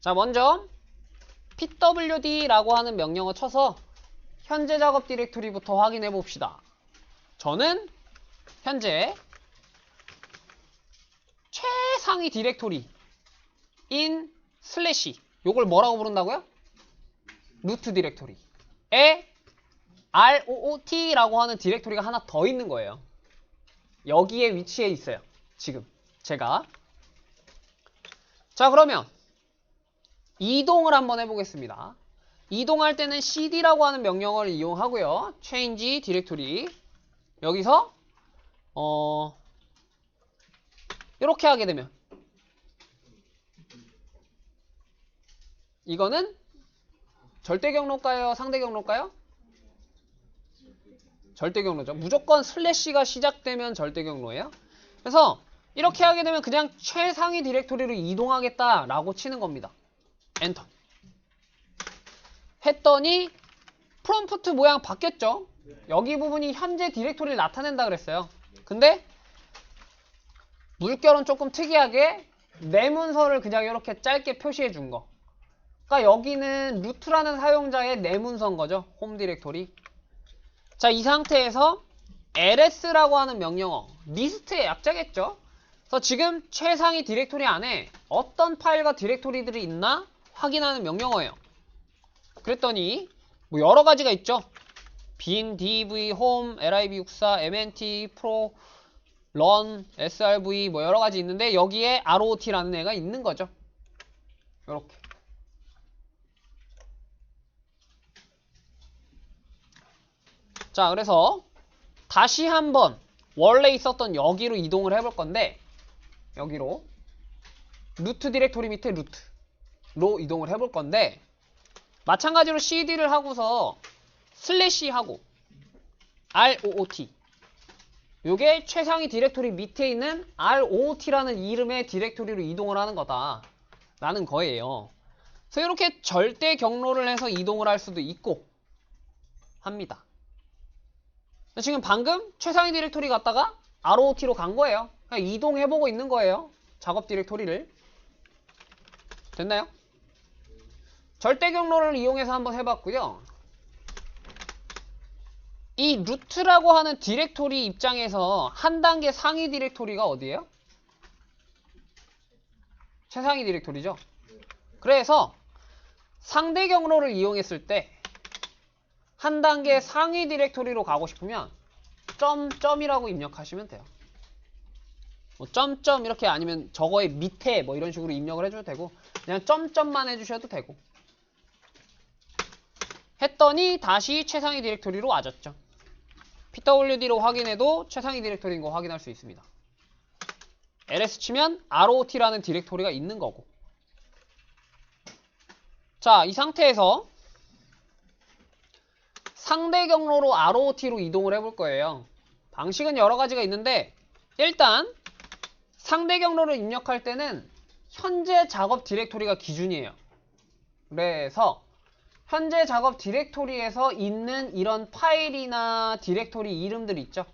자, 먼저 pwd라고 하는 명령어 쳐서 현재 작업 디렉토리부터 확인해 봅시다. 저는 현재 최상위 디렉토리 in 슬래시 요걸 뭐라고 부른다고요? 루트 디렉토리에 ROOT라고 하는 디렉토리가 하나 더 있는 거예요. 여기에 위치해 있어요. 지금 제가 자 그러면 이동을 한번 해보겠습니다. 이동할 때는 cd라고 하는 명령어를 이용하고요. change 디렉토리 여기서 어 이렇게 하게 되면 이거는 절대 경로일까요? 상대 경로일까요? 절대 경로죠. 무조건 슬래시가 시작되면 절대 경로예요. 그래서 이렇게 하게 되면 그냥 최상위 디렉토리로 이동하겠다라고 치는 겁니다. 엔터. 했더니 프롬프트 모양 바뀌었죠? 여기 부분이 현재 디렉토리를 나타낸다 그랬어요. 근데 물결은 조금 특이하게 내 문서를 그냥 이렇게 짧게 표시해 준 거. 그러니까 여기는 루트라는 사용자의 내 문서인 거죠. 홈 디렉토리. 자, 이 상태에서 ls라고 하는 명령어, 리스트의 약자겠죠? 그래서 지금 최상위 디렉토리 안에 어떤 파일과 디렉토리들이 있나 확인하는 명령어예요. 그랬더니 뭐 여러 가지가 있죠. bin, dv, home, lib64, mnt, pro, run, srv 뭐 여러 가지 있는데 여기에 rot라는 애가 있는 거죠. 이렇게. 자, 그래서 다시 한번 원래 있었던 여기로 이동을 해볼 건데 여기로 루트 디렉토리 밑에 루트 로 이동을 해볼 건데 마찬가지로 cd를 하고서 슬래시 하고 root 요게 최상위 디렉토리 밑에 있는 root라는 이름의 디렉토리로 이동을 하는 거다 라는 거예요 그래서 이렇게 절대 경로를 해서 이동을 할 수도 있고 합니다 지금 방금 최상위 디렉토리 갔다가 ROT로 간 거예요. 이동해보고 있는 거예요. 작업 디렉토리를. 됐나요? 절대 경로를 이용해서 한번 해봤고요. 이 루트라고 하는 디렉토리 입장에서 한 단계 상위 디렉토리가 어디예요? 최상위 디렉토리죠. 그래서 상대 경로를 이용했을 때 한 단계 상위 디렉토리로 가고 싶으면 점점이라고 입력하시면 돼요. 뭐 점점 이렇게 아니면 저거의 밑에 뭐 이런 식으로 입력을 해줘도 되고 그냥 점점만 해주셔도 되고 했더니 다시 최상위 디렉토리로 와졌죠. pwd로 확인해도 최상위 디렉토리인 거 확인할 수 있습니다. ls 치면 rot라는 디렉토리가 있는 거고 자, 이 상태에서 상대 경로로 ROT로 이동을 해볼 거예요. 방식은 여러 가지가 있는데 일단 상대 경로를 입력할 때는 현재 작업 디렉토리가 기준이에요. 그래서 현재 작업 디렉토리에서 있는 이런 파일이나 디렉토리 이름들 있죠.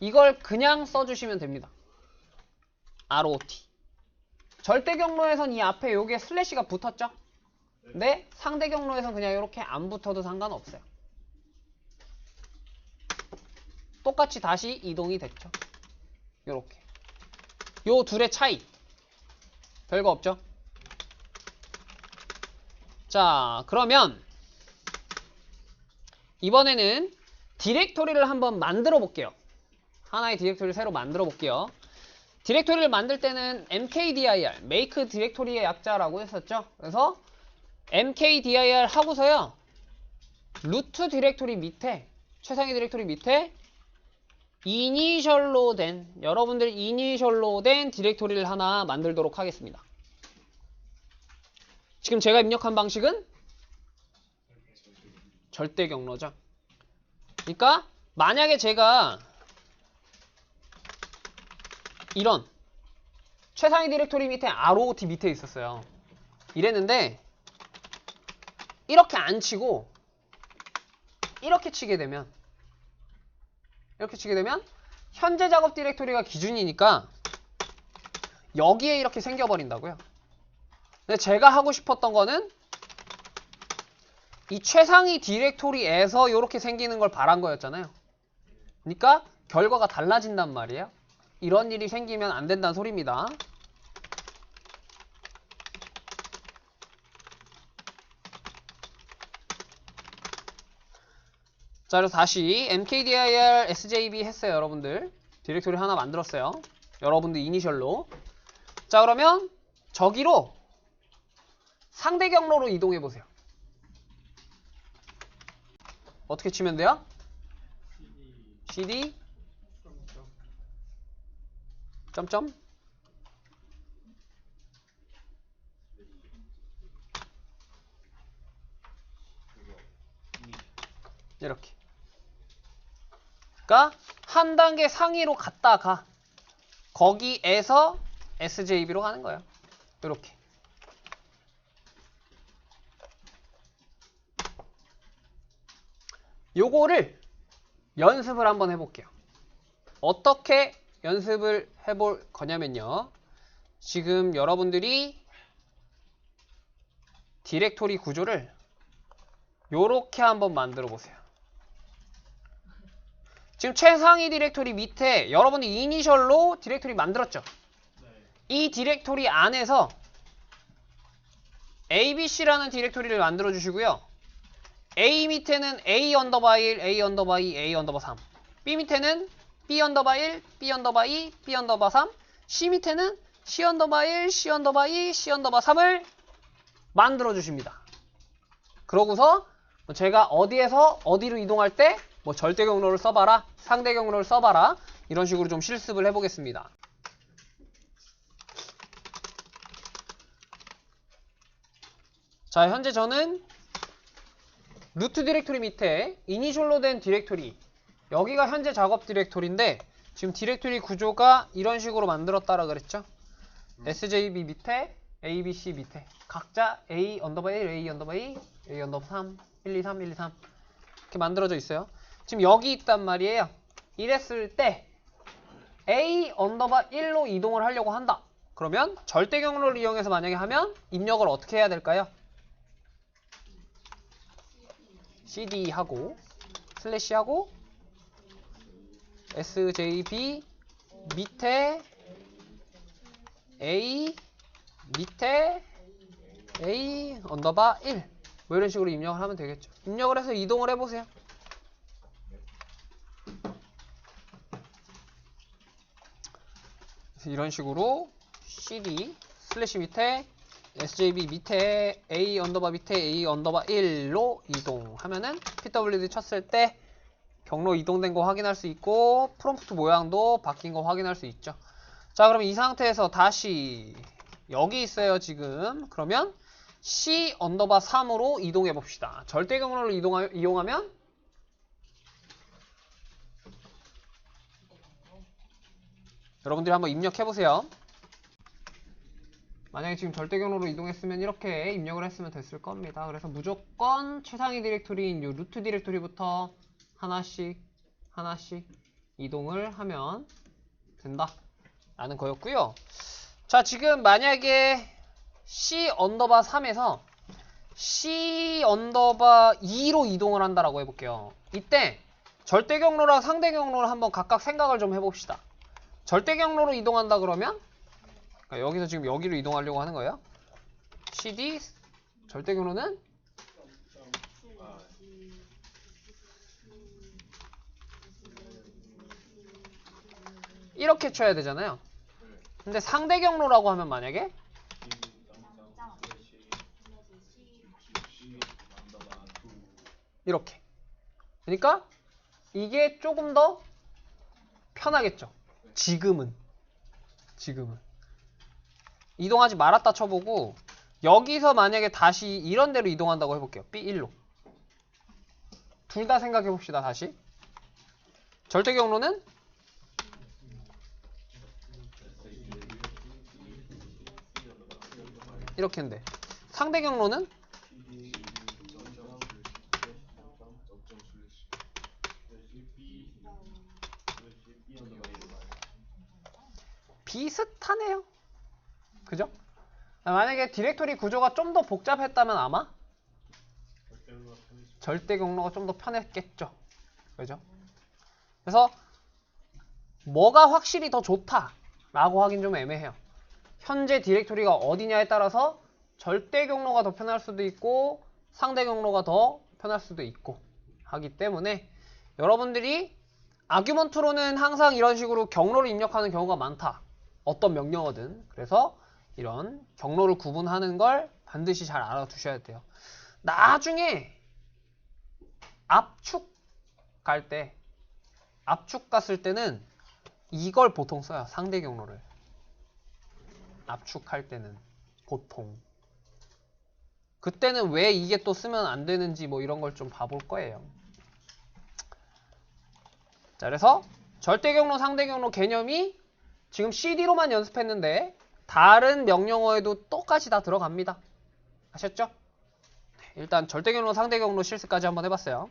이걸 그냥 써주시면 됩니다. ROT. 절대 경로에선 이 앞에 요게 슬래시가 붙었죠. 근데 상대 경로에선 그냥 이렇게 안 붙어도 상관없어요. 똑같이 다시 이동이 됐죠. 요렇게. 요 둘의 차이. 별거 없죠? 자, 그러면 이번에는 디렉토리를 한번 만들어 볼게요. 하나의 디렉토리를 새로 만들어 볼게요. 디렉토리를 만들 때는 mkdir, make 디렉토리의 약자라고 했었죠. 그래서 mkdir 하고서요. 루트 디렉토리 밑에 최상위 디렉토리 밑에 이니셜로 된 여러분들 이니셜로 된 디렉토리를 하나 만들도록 하겠습니다. 지금 제가 입력한 방식은 절대 경로죠. 그러니까 만약에 제가 이런 최상위 디렉토리 밑에 ROT 밑에 있었어요. 이랬는데 이렇게 안 치고 이렇게 치게 되면 이렇게 치게 되면 현재 작업 디렉토리가 기준이니까 여기에 이렇게 생겨버린다고요. 근데 제가 하고 싶었던 거는 이 최상위 디렉토리에서 이렇게 생기는 걸 바란 거였잖아요. 그러니까 결과가 달라진단 말이에요. 이런 일이 생기면 안 된다는 소리입니다. 자, 그래서 다시 mkdir sjb 했어요, 여러분들. 디렉토리 하나 만들었어요. 여러분들 이니셜로. 자, 그러면 저기로 상대 경로로 이동해 보세요. 어떻게 치면 돼요? cd 점점 이렇게 그러니까 한 단계 상위로 갔다가 거기에서 SJB로 가는 거예요. 이렇게 요거를 연습을 한번 해볼게요. 어떻게 연습을 해볼 거냐면요. 지금 여러분들이 디렉토리 구조를 요렇게 한번 만들어 보세요. 지금 최상위 디렉토리 밑에 여러분이 이니셜로 디렉토리 만들었죠? 이 디렉토리 안에서 abc라는 디렉토리를 만들어 주시고요. A 밑에는 A 언더바 1, A 언더바 2, A 언더바 3. B 밑에는 B 언더바 1, B 언더바 2, B 언더바 3. C 밑에는 C 언더바 1, C 언더바 2, C 언더바 3을 만들어 주십니다. 그러고서 제가 어디에서 어디로 이동할 때 뭐 절대 경로를 써봐라, 상대 경로를 써봐라 이런 식으로 좀 실습을 해보겠습니다. 자, 현재 저는 루트 디렉토리 밑에 이니셜로 된 디렉토리. 여기가 현재 작업 디렉토리인데 지금 디렉토리 구조가 이런 식으로 만들었다라 그랬죠? SJB 밑에 ABC 밑에. 각자 A 언더바 1, A 언더바 2, A 언더바 3, 1, 2, 3, 1, 2, 3 이렇게 만들어져 있어요. 지금 여기 있단 말이에요. 이랬을 때 A 언더바 1로 이동을 하려고 한다. 그러면 절대 경로를 이용해서 만약에 하면 입력을 어떻게 해야 될까요? Cd 하고 슬래시 하고 sjb 밑에 a 밑에 a 언더바 1 뭐 이런 식으로 입력을 하면 되겠죠. 입력을 해서 이동을 해보세요. 이런 식으로 cd 슬래시 밑에 sjb 밑에 a 언더바 밑에 a 언더바 1로 이동하면은 pwd 쳤을 때 경로 이동된 거 확인할 수 있고 프롬프트 모양도 바뀐 거 확인할 수 있죠. 자 그럼 이 상태에서 다시 여기 있어요 지금 그러면 c 언더바 3으로 이동해 봅시다. 절대 경로를 이동하, 이용하면 여러분들이 한번 입력해 보세요. 만약에 지금 절대 경로로 이동했으면 이렇게 입력을 했으면 됐을 겁니다. 그래서 무조건 최상위 디렉토리인 이 루트 디렉토리부터 하나씩 하나씩 이동을 하면 된다 라는 거였고요. 자 지금 만약에 C 언더바 3에서 C 언더바 2로 이동을 한다라고 해볼게요. 이때 절대 경로랑 상대 경로를 한번 각각 생각을 좀 해봅시다. 절대 경로로 이동한다 그러면 그러니까 여기서 지금 여기로 이동하려고 하는 거예요. CD 절대 경로는 이렇게 쳐야 되잖아요. 근데 상대 경로라고 하면 만약에 이렇게. 그러니까 이게 조금 더 편하겠죠. 지금은. 지금은. 이동하지 말았다 쳐보고 여기서 만약에 다시 이런 데로 이동한다고 해볼게요. B1로. 둘 다 생각해 봅시다. 다시. 절대 경로는 이렇게인데 상대 경로는 비슷하네요. 그죠? 만약에 디렉토리 구조가 좀 더 복잡했다면 아마. 절대 경로가 좀 더 편했겠죠. 그죠? 그래서 뭐가 확실히 더 좋다라고 하긴 좀 애매해요. 현재 디렉토리가 어디냐에 따라서 절대 경로가 더 편할 수도 있고 상대 경로가 더 편할 수도 있고 하기 때문에 여러분들이 아규먼트로는 항상 이런 식으로 경로를 입력하는 경우가 많다. 어떤 명령어든. 그래서 이런 경로를 구분하는 걸 반드시 잘 알아두셔야 돼요. 나중에 압축 갈 때, 압축 갔을 때는 이걸 보통 써요. 상대 경로를. 압축할 때는 보통. 그때는 왜 이게 또 쓰면 안 되는지 뭐 이런 걸 좀 봐볼 거예요. 자, 그래서 절대 경로, 상대 경로 개념이 지금 CD로만 연습했는데 다른 명령어에도 똑같이 다 들어갑니다. 아셨죠? 네, 일단 절대 경로, 상대 경로 실습까지 한번 해봤어요.